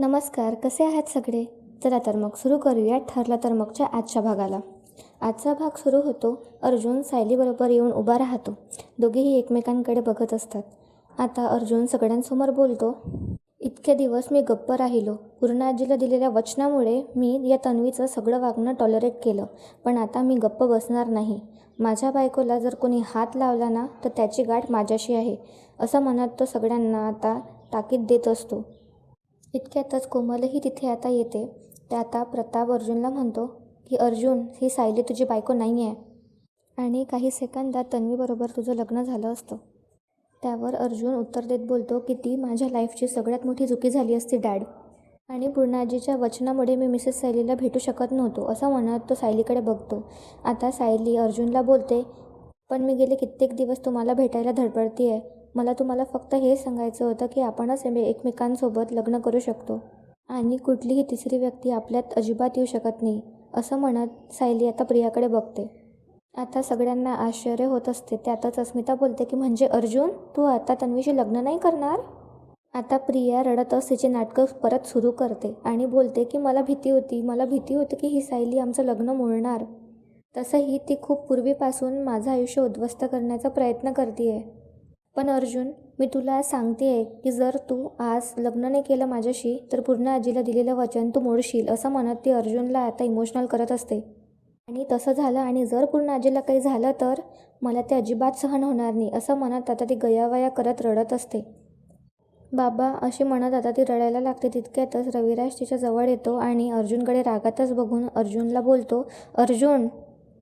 नमस्कार कसे आहात सगळे? चला तर मग सुरू करूया ठरलं तर मगच्या आजच्या भागाला. आजचा भाग सुरू होतो अर्जुन सायलीबरोबर येऊन उभा राहतो. दोघेही एकमेकांकडे बघत असतात. आता अर्जुन सगळ्यांसमोर बोलतो इतके दिवस मी गप्प राहिलो. पूर्णाजीला दिलेल्या वचनामुळे मी या तन्वीचं सगळं वागणं टॉलरेट केलं. पण आता मी गप्प बसणार नाही. माझ्या बायकोला जर कोणी हात लावला ना तर त्याची गाठ माझ्याशी आहे. असं म्हणत तो सगळ्यांना आता ताकीद देत असतो. इतक्यातच कोमलही तिथे आता येते. ते आता प्रताप अर्जुनला म्हणतो की अर्जुन ही सायली तुझी बायको नाही आहे आणि काही सेकंदात तन्वीबरोबर तुझं लग्न झालं असतं त्यावर अर्जुन उत्तर देत बोलतो की ती माझ्या लाईफची सगळ्यात मोठी चुकी झाली असती डॅड आणि पूर्णाजीच्या वचनामुळे मी मिसेस सायलीला भेटू शकत नव्हतो असं म्हणत तो सायलीकडे बघतो. आता सायली अर्जुनला बोलते पण मी गेले कित्येक दिवस तुम्हाला भेटायला धडपडती आहे मला तुम्हाला फक्त हे सांगायचं होतं की आपणच एमे- एकमेकांसोबत लग्न करू शकतो. आणि कुठलीही तिसरी व्यक्ती आपल्यात अजिबात येऊ शकत नाही असं म्हणत सायली आता प्रियाकडे बघते. आता सगळ्यांना आश्चर्य होत असते. त्यातच अस्मिता बोलते की म्हणजे अर्जुन तू आता तन्वीशी लग्न नाही करणार? आता प्रिया रडतच तिचे नाटकं परत सुरू करते आणि बोलते की मला भीती होती मला भीती होती की ही सायली आमचं लग्न मोडणार. तसंही ती खूप पूर्वीपासून माझं आयुष्य उद्ध्वस्त करण्याचा प्रयत्न करते आहे पण अर्जुन मी तुला सांगते आहे की जर तू आज लग्न नाही केलं माझ्याशी तर पूर्ण आजीला दिलेलं वचन तू मोडशील असं म्हणत ती अर्जुनला आता इमोशनल करत असते. आणि तसं झालं आणि जर पूर्ण आजीला काही झालं तर मला ते अजिबात सहन होणार नाही असं म्हणत आता ती गयावया करत रडत असते. बाबा अशी म्हणत आता ती रडायला लागते तितक्यातच रविराज तिच्या जवळ येतो आणि अर्जुनकडे रागातच बघून अर्जुनला बोलतो अर्जुन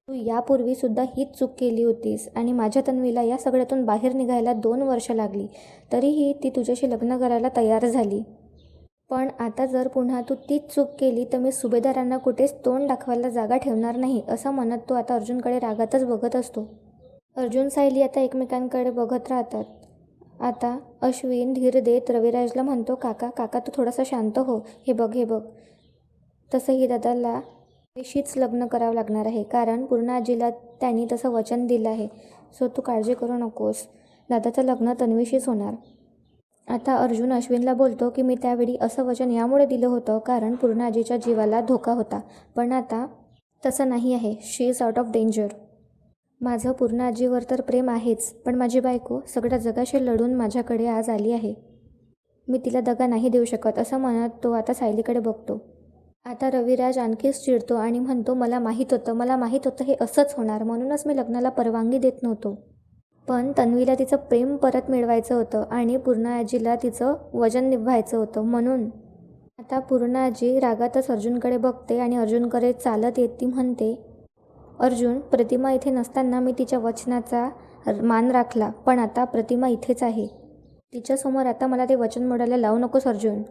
तू यापूर्वीसुद्धा हीच चूक केली होतीस आणि माझ्या तन्वीला या सगळ्यातून बाहेर निघायला दोन वर्ष लागली. तरीही ती तुझ्याशी लग्न करायला तयार झाली. पण आता जर पुन्हा तू तीच चूक केली तर मी सुभेदारांना कुठेच तोंड दाखवायला जागा ठेवणार नाही असं म्हणत तो आता अर्जुनकडे रागातच बघत असतो. अर्जुन सायली आता एकमेकांकडे बघत राहतात. आता अश्विन धीर देत रविराजला म्हणतो काका काका तू थोडासा शांत हो. हे बघ हे बघ. तसंही दादाला तन्वीशीच लग्न करावं लागणार आहे. कारण पूर्ण आजीला त्यांनी तसं वचन दिलं आहे. सो तू काळजी करू नकोस. दादाचं लग्न तन्वीशीच होणार. आता अर्जुन अश्विनला बोलतो की मी त्यावेळी असं वचन यामुळे दिलं होतं कारण पूर्ण आजीच्या जीवाला धोका होता. पण आता तसं नाही आहे. She is out of danger माझं पूर्ण आजीवर तर प्रेम आहेच. पण माझी बायको सगळ्या जगाशी लढून माझ्याकडे आज आली आहे. मी तिला दगा नाही देऊ शकत असं म्हणत तो आता सायलीकडे बघतो. आता रविराज आणखीच चिडतो आणि म्हणतो मला माहीत होतं मला माहीत होतं हे असंच होणार. म्हणूनच मी लग्नाला परवानगी देत नव्हतो. पण तन्वीला तिचं प्रेम परत मिळवायचं होतं आणि पूर्णाआजीला तिचं वजन निभवायचं होतं. म्हणून आता पूर्णाजी रागातच अर्जुनकडे बघते आणि अर्जुनकडे चालत येत ती म्हणते अर्जुन प्रतिमा इथे नसताना मी तिच्या वचनाचा मान राखला पण आता प्रतिमा इथेच आहे. तिच्यासमोर आता मला ते वचन मोडायला लावू नकोस अर्जुन.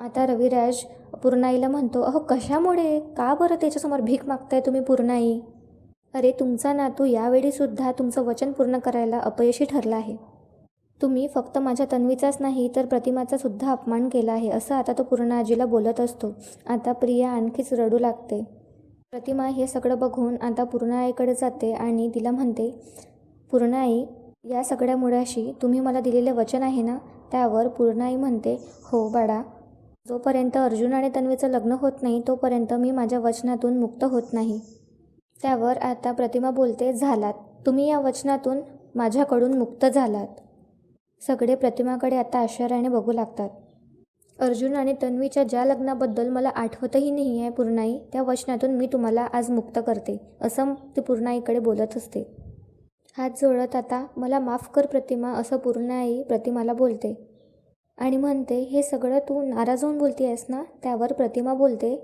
आता रविराज पूर्णाईला म्हणतो अहो कशामुळे? का बरं त्याच्यासमोर भीक मागताय तुम्ही पूर्णाई? अरे तुमचा नातू यावेळीसुद्धा तुमचं वचन पूर्ण करायला अपयशी ठरला आहे. तुम्ही फक्त माझ्या तन्वीचाच नाही तर प्रतिमाचा सुद्धा अपमान केला आहे असं आता तो पूर्ण आजीला बोलत असतो. आता प्रिया आणखीच रडू लागते. प्रतिमा हे सगळं बघून आता पूर्णाईकडे जाते आणि तिला म्हणते पूर्णाई या सगळ्या मुळाशी तुम्ही मला दिलेले वचन आहे ना? त्यावर पूर्णाई म्हणते हो बाळा जोपर्यंत अर्जुन आणि तन्वीचं लग्न होत नाही तोपर्यंत मी माझ्या वचनातून मुक्त होत नाही. त्यावर आता प्रतिमा बोलते झालात. तुम्ही या वचनातून माझ्याकडून मुक्त झालात. सगळे प्रतिमाकडे आता आश्चर्याने बघू लागतात. अर्जुन आणि तन्वीच्या ज्या लग्नाबद्दल मला आठवतही नाही आहे पूर्णाई त्या वचनातून मी तुम्हाला आज मुक्त करते असं ती पूर्णाईकडे बोलत असते. हात जोडत आता मला माफ कर प्रतिमा असं पूर्णाई प्रतिमाला बोलते. आणि म्हणते हे सगळं तू नाराज होऊन बोलती आहेस ना? त्यावर प्रतिमा बोलते.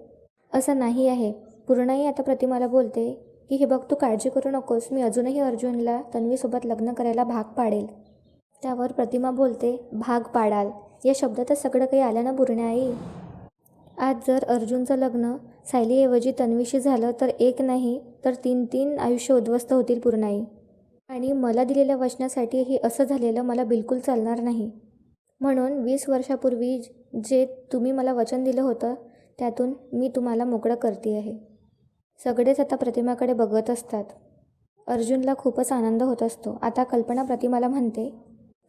असं नाही आहे. पूर्णाही आता प्रतिमाला बोलते की हे बघ तू काळजी करू नकोस. मी अजूनही अर्जुनला तन्वीसोबत लग्न करायला भाग पाडेल. त्यावर प्रतिमा बोलते भाग पाडाल. या शब्दातच सगळं काही आलं ना पूर्णाई? आज जर अर्जुनचं लग्न सायलीऐवजी तन्वीशी झालं तर एक नाही तर तीन तीन आयुष्य उद्ध्वस्त होतील पूर्णाई. आणि मला दिलेल्या वचनासाठी हे असं झालेलं मला बिलकुल चालणार नाही. म्हणून वीस वर्षापूर्वी जे तुम्ही मला वचन दिलं होतं त्यातून मी तुम्हाला मोकळं करते आहे. सगळेच आता प्रतिमाकडे बघत असतात. अर्जुनला खूपच आनंद होत असतो. आता कल्पना प्रतिमाला म्हणते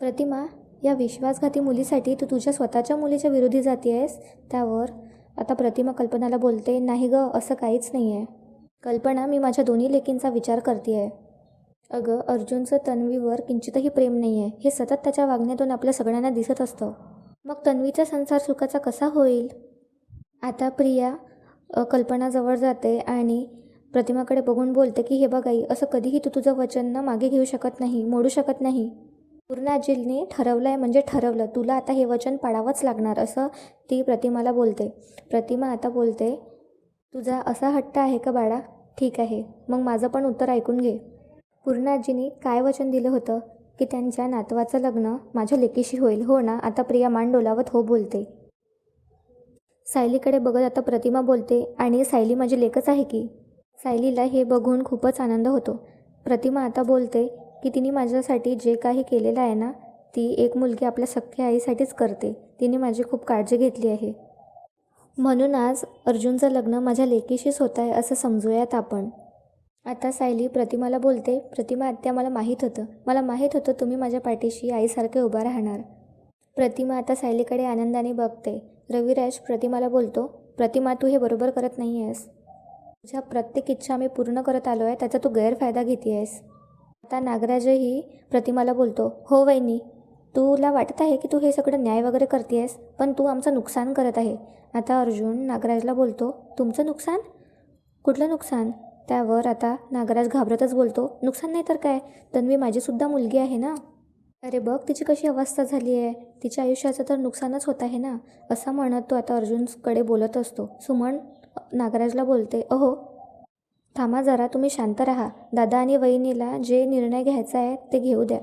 प्रतिमा या विश्वासघाती मुलीसाठी तू तुझ्या स्वतःच्या मुलीच्या विरोधी जाती आहेस? त्यावर आता प्रतिमा कल्पनाला बोलते नाही गं असं काहीच नाही आहे कल्पना मी माझ्या दोन्ही लेकींचा विचार करते आहे. अगं अर्जुनचं तन्वीवर किंचितही प्रेम नाही आहे हे सतत त्याच्या वागण्यातून आपल्या सगळ्यांना दिसत असतं. मग तन्वीचा संसार सुखाचा कसा होईल? आता प्रिया कल्पनाजवळ जाते आणि प्रतिमाकडे बघून बोलते की हे बघाई असं कधीही तू तुझं वचन ना मागे घेऊ शकत नाही मोडू शकत नाही. पूर्ण आजीलने ठरवलं आहे म्हणजे ठरवलं. तुला आता हे वचन पाळावंच लागणार असं ती प्रतिमाला बोलते. प्रतिमा आता बोलते तुझा असा हट्ट आहे का बाळा? ठीक आहे. मग माझं पण उत्तर ऐकून घे. पूर्णाजीनी काय वचन दिलं होतं? की त्यांच्या नातवाचं लग्न माझ्या लेकीशी होईल. हो ना आता प्रिया मान डोलावत हो बोलते. सायलीकडे बघत आता प्रतिमा बोलते आणि सायली माझी लेकच आहे की? सायलीला हे बघून खूपच आनंद होतो. प्रतिमा आता बोलते की तिने माझ्यासाठी जे काही केलेलं आहे ना ती एक मुलगी आपल्या सख्ख्या आईसाठीच करते. तिने माझी खूप काळजी घेतली आहे. म्हणून आज अर्जुनचं लग्न माझ्या लेकीशीच होत आहे असं समजूयात आपण. आता सायली प्रतिमाला बोलते प्रतिमा आत्या मला माहीत होतं. मला माहीत होतं तुम्ही माझ्या पाठीशी आईसारखे उभा राहणार. प्रतिमा आता सायलीकडे आनंदाने बघते. रविराज प्रतिमाला बोलतो प्रतिमा तू हे बरोबर करत नाही आहेस तुझ्या प्रत्येक इच्छा मी पूर्ण करत आलो आहे त्याचा तू गैरफायदा घेते आहेस आता नागराजही प्रतिमाला बोलतो हो वहिनी तुला वाटत आहे की तू हे सगळं न्याय वगैरे करते आहेस पण तू आमचं नुकसान करत आहे. आता अर्जुन नागराजला बोलतो तुमचं नुकसान? कुठलं नुकसान? त्यावर आता नागराज घाबरतच बोलतो नुकसान नाही तर काय? तन्वी माझीसुद्धा मुलगी आहे ना? अरे बघ तिची कशी अवस्था झाली आहे? तिच्या आयुष्याचं तर नुकसानच होत आहे ना? असं म्हणत तो आता अर्जुनकडे बोलत असतो. सुमन नागराजला बोलते. अहो. थांबा जरा तुम्ही शांत राहा. दादा आणि वहिनीला जे निर्णय घ्यायचा आहे ते घेऊ द्या.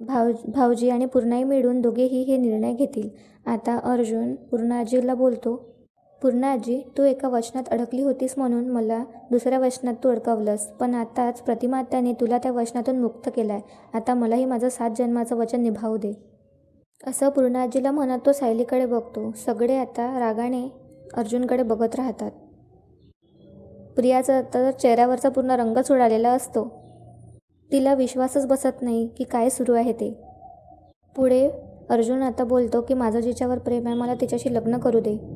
भाव भाऊजी आणि पूर्णाई मिळून दोघेही हे निर्णय घेतील. आता अर्जुन पूर्णाजीला बोलतो पूर्णाजी तू एका वचनात अडकली होतीस म्हणून मला दुसऱ्या वचनात तू अडकवलंस. पण आताच प्रतिमात्याने तुला त्या वचनातून मुक्त केलं आहे आता मलाही माझं सात जन्माचं वचन निभावू दे. असं पूर्णाजीला म्हणत तो सायलीकडे बघतो. सगळे आता रागाने अर्जुनकडे बघत राहतात. प्रियाचा तर चेहऱ्यावरचा पूर्ण रंगच उडालेला असतो. तिला विश्वासच बसत नाही की काय सुरू आहे ते. पुढे अर्जुन आता बोलतो की माझं जिच्यावर प्रेम आहे मला तिच्याशी लग्न करू दे.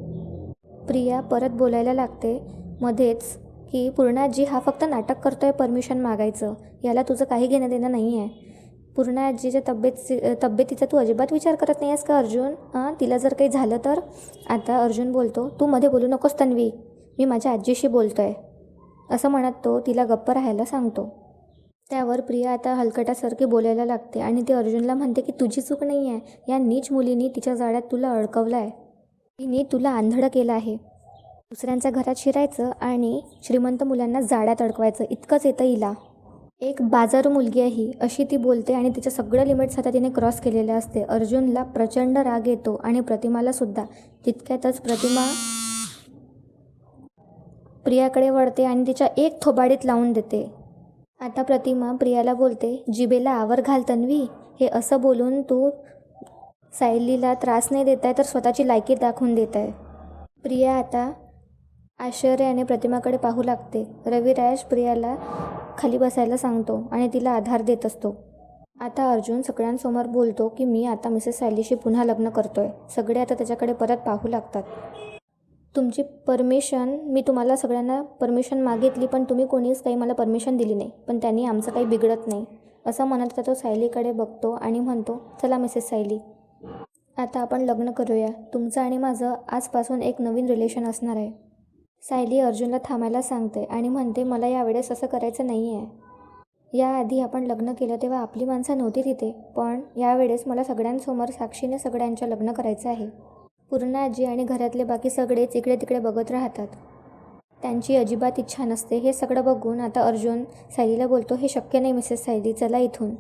प्रिया परत बोलायला लागते. मध्येच की पूर्णाजी हा फक्त नाटक करतोय परमिशन मागायचं. याला तुझं काही घेणं देणं नाही आहे पूर्णाजीच्या तब्येत तब्येतीचा तू अजिबात विचार करत नाही आहेस का अर्जुन? हां तिला जर काही झालं तर? आता अर्जुन बोलतो तू मध्ये बोलू नकोस तन्वी. मी माझ्या आजीशी बोलतो आहे असं म्हणत तो तिला गप्प राहायला सांगतो. त्यावर प्रिया आता हलकटासारखी बोलायला लागते आणि ती अर्जुनला म्हणते की तुझी चूक नाही आहे या नीच मुलीनी तिच्या जाळ्यात तुला अडकवलं आहे तिने तुला आंधळं केलं आहे. दुसऱ्यांच्या घरात शिरायचं आणि श्रीमंत मुलांना जाळ्यात अडकवायचं इतकंच येतं हिला. एक बाजारू मुलगी आहे ही अशी ती बोलते आणि तिच्या सगळं लिमिट्स आता तिने क्रॉस केलेले असते. अर्जुनला प्रचंड राग येतो आणि प्रतिमाला सुद्धा. तितक्यातच प्रतिमा प्रियाकडे वळते आणि तिच्या एक थोबाडीत लावून देते. आता प्रतिमा प्रियाला बोलते जिबेला आवर घाल तन्वी. हे असं बोलून तू सायलीला त्रास नाही देत आहे तर स्वतःची लायकी दाखवून देत आहे प्रिया आता आश्चर्याने प्रतिमाकडे पाहू लागते. रविराज प्रियाला खाली बसायला सांगतो आणि तिला आधार देत असतो. आता अर्जुन सगळ्यांसमोर बोलतो की मी आता मिसेस सायलीशी पुन्हा लग्न करतोय. सगळे आता त्याच्याकडे परत पाहू लागतात. तुमची परमिशन मी तुम्हाला सगळ्यांना परमिशन मागितली पण तुम्ही कोणीच काही मला परमिशन दिली नाही. पण त्यांनी आमचं काही बिघडत नाही. असं म्हणत तो सायलीकडे बघतो आणि म्हणतो चला मिसेस सायली. आता आपण लग्न करूया. तुमचं आणि माझं आजपासून एक नवीन रिलेशन असणार आहे. सायली अर्जुनला थांबायला सांगते आणि म्हणते मला यावेळेस असं करायचं नाही आहे याआधी आपण लग्न केलं तेव्हा आपली माणसं नव्हती तिथे पण यावेळेस मला सगळ्यांसमोर साक्षीने सगळ्यांच्या लग्न करायचं आहे. पूर्ण आजी आणि घरातले बाकी सगळेच इकडे तिकडे बघत राहतात. त्यांची अजिबात इच्छा नसते. हे सगळं बघून आता अर्जुन सायलीला बोलतो हे शक्य नाही मिसेस सायली. चला इथून.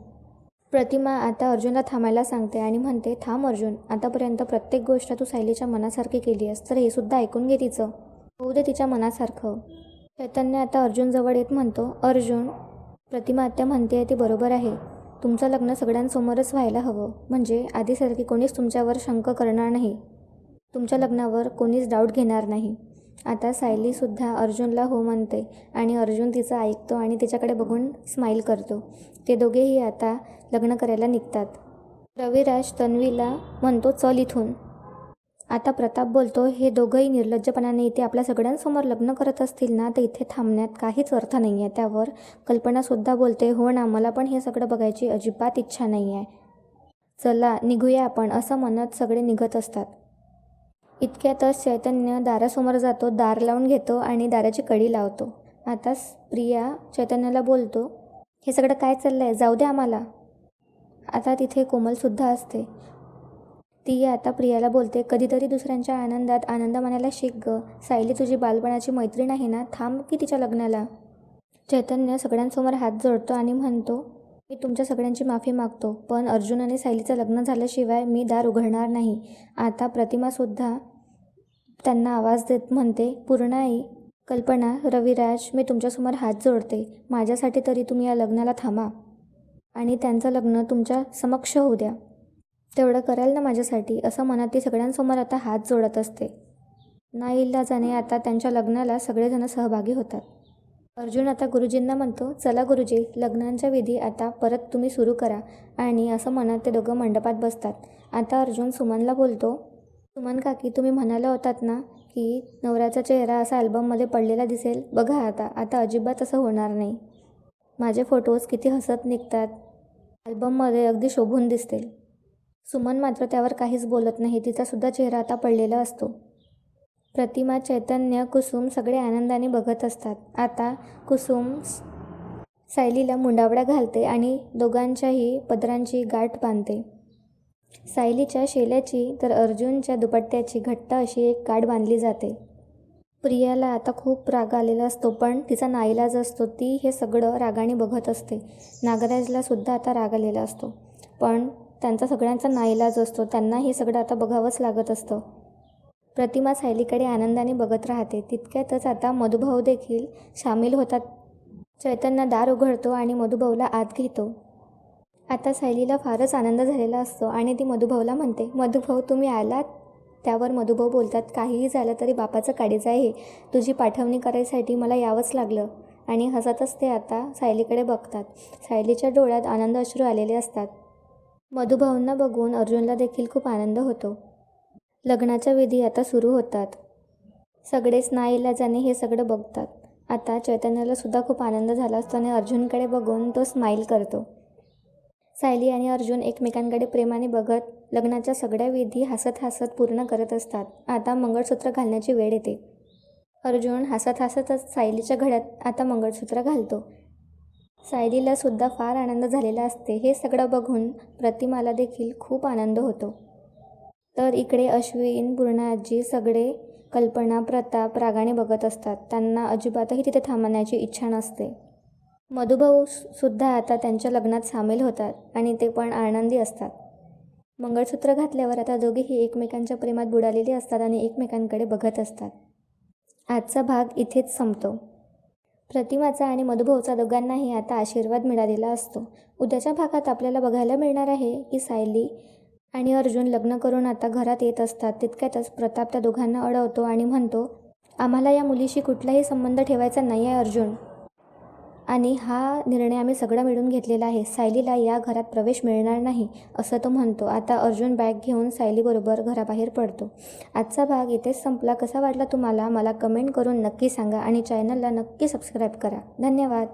प्रतिमा आता अर्जुनला थांबायला सांगते आणि म्हणते थांब अर्जुन आतापर्यंत प्रत्येक गोष्ट तू सायलीच्या मनासारखी केली आहेस तर हे सुद्धा ऐकून घे तिचं. होऊ दे तिच्या मनासारखं. चैतन्य आता अर्जुनजवळ येत म्हणतो अर्जुन प्रतिमा आत्या म्हणते आहे ते बरोबर आहे. तुमचं लग्न सगळ्यांसमोरच व्हायला हवं. म्हणजे आधीसारखी कोणीच तुमच्यावर शंक करणार नाही. तुमच्या लग्नावर कोणीच डाऊट घेणार नाही. आता सायलीसुद्धा अर्जुनला हो म्हणते आणि अर्जुन तिचं ऐकतो आणि तिच्याकडे बघून स्माईल करतो. ते दोघेही आता लग्न करायला निघतात. रविराज तन्वीला म्हणतो चल इथून. आता प्रताप बोलतो हे दोघंही निर्लज्जपणाने इथे आपल्या सगळ्यांसमोर लग्न करत असतील ना तर इथे थांबण्यात काहीच अर्थ नाही आहे त्यावर कल्पनासुद्धा बोलते हो ना मला पण हे सगळं बघायची अजिबात इच्छा नाही आहे चला निघूया आपण असं म्हणत सगळे निघत असतात. इतक्यातच चैतन्य दारासमोर जातो दार लावून घेतो आणि दाराची कडी लावतो. आता प्रिया चैतन्याला बोलतो हे सगळं काय चाललं आहे जाऊ दे आम्हाला. आता तिथे कोमलसुद्धा असते. ती आता प्रियाला बोलते कधीतरी दुसऱ्यांच्या आनंदात आनंद मानायला शिक ग. सायली तुझी बालपणाची मैत्रीण आहे ना? थांब की तिच्या लग्नाला. चैतन्य सगळ्यांसमोर हात जोडतो आणि म्हणतो मी तुमच्या सगळ्यांची माफी मागतो पण अर्जुन आणि सायलीचं लग्न झाल्याशिवाय मी दार उघडणार नाही. आता प्रतिमासुद्धा त्यांना आवाज देत म्हणते पूर्णाई कल्पना रविराज मी तुमच्यासमोर हात जोडते. माझ्यासाठी तरी तुम्ही या लग्नाला थांबा आणि त्यांचं लग्न तुमच्या समक्ष होऊ द्या. तेवढं कराल ना माझ्यासाठी? असं मनात ती सगळ्यांसमोर आता हात जोडत असते. नाईलाजाने आता त्यांच्या लग्नाला सगळेजण सहभागी होतात. अर्जुन आता गुरुजींना म्हणतो चला गुरुजी लग्नांच्या विधी आता परत तुम्ही सुरू करा. आणि असं म्हणत ते दोघं मंडपात बसतात. आता अर्जुन सुमनला बोलतो सुमन काकी तुम्ही म्हणाला होतात ना की नवऱ्याचा चेहरा असा अल्बममध्ये पडलेला दिसेल. बघा आता आता अजिबात असं होणार नाही. माझे फोटोज किती हसत निघतात. अल्बममध्ये अगदी शोभून दिसतील. सुमन मात्र त्यावर काहीच बोलत नाही. तिचासुद्धा चेहरा आता पडलेला असतो. प्रतिमा चैतन्य कुसुम सगळे आनंदाने बघत असतात. आता कुसुम सायलीला मुंडावडा घालते आणि दोघांच्याही पदरांची गाठ बांधते. सायलीच्या शेल्याची तर अर्जुनच्या दुपट्ट्याची घट्ट अशी एक गाठ बांधली जाते. प्रियाला आता खूप राग आलेला असतो पण तिचा नाईलाज असतो ती हे सगळं रागाने बघत असते. नागराजला सुद्धा आता राग आलेला असतो. पण त्यांचा सगळ्यांचा नाईलाज असतो त्यांना हे सगळं आता बघावंच लागत असतं. प्रतिमा सायलीकडे आनंदाने बघत राहते. तितक्यातच आता मधुभाऊ देखील सामील होतात. चैतन्य दार उघडतो आणि मधुभाऊला आत घेतो. आता सायलीला फारच आनंद झालेला असतो आणि ती मधुभाऊला म्हणते मधुभाऊ तुम्ही आलात? त्यावर मधुभाऊ बोलतात काहीही झालं तरी बापाचं काळीज आहे तुझी पाठवणी करायसाठी मला यावंच लागलं. आणि हसतच ते आता सायलीकडे बघतात. सायलीच्या डोळ्यात आनंद अश्रू आलेले असतात. मधुभाऊंना बघून अर्जुनला देखील खूप आनंद होतो. लग्नाच्या विधी आता सुरू होतात. सगळेच नाईलाजाने हे सगळं बघतात. आता चैतन्याला सुद्धा खूप आनंद झाला असतो आणि अर्जुनकडे बघून तो स्माईल करतो. सायली आणि अर्जुन एकमेकांकडे प्रेमाने बघत लग्नाच्या सगळ्या विधी हसत हसत पूर्ण करत असतात. आता मंगळसूत्र घालण्याची वेळ येते. अर्जुन हसत हसतच सायलीच्या घड्यात आता मंगळसूत्र घालतो. सायलीला सुद्धा फार आनंद झालेला असते हे सगळं बघून प्रतिमाला देखील खूप आनंद होतो. तर इकडे अश्विन पूर्णाजी सगळे कल्पना प्रताप रागाने बघत असतात. त्यांना अजिबातही तिथे थांबण्याची इच्छा नसते. मधुभाऊ सुद्धा आता त्यांच्या लग्नात सामील होतात आणि ते पण आनंदी असतात. मंगळसूत्र घातल्यावर आता दोघेही एकमेकांच्या प्रेमात बुडालेले असतात आणि एकमेकांकडे बघत असतात. आजचा भाग इथेच संपतो. प्रतिमाचा आणि मधुभाऊचा दोघांनाही आता आशीर्वाद मिळालेला असतो. उद्याच्या भागात आपल्याला बघायला मिळणार आहे की सायली आणि अर्जुन लग्न करून आता घरात येत असतात. तितक्यातच प्रताप त्या दोघांना अडवतो आणि म्हणतो आम्हाला या मुलीशी कुठलाही संबंध ठेवायचा नाही आहे अर्जुन. आणि हा निर्णय आम्ही सगळा मिळून घेतलेला आहे. सायलीला या घरात प्रवेश मिळणार नाही असं तो म्हणतो. आता अर्जुन बॅग घेऊन सायलीबरोबर घराबाहेर पडतो. आजचा भाग इथेच संपला. कसा वाटला तुम्हाला? मला कमेंट करून नक्की सांगा आणि चॅनलला नक्की सबस्क्राईब करा. धन्यवाद.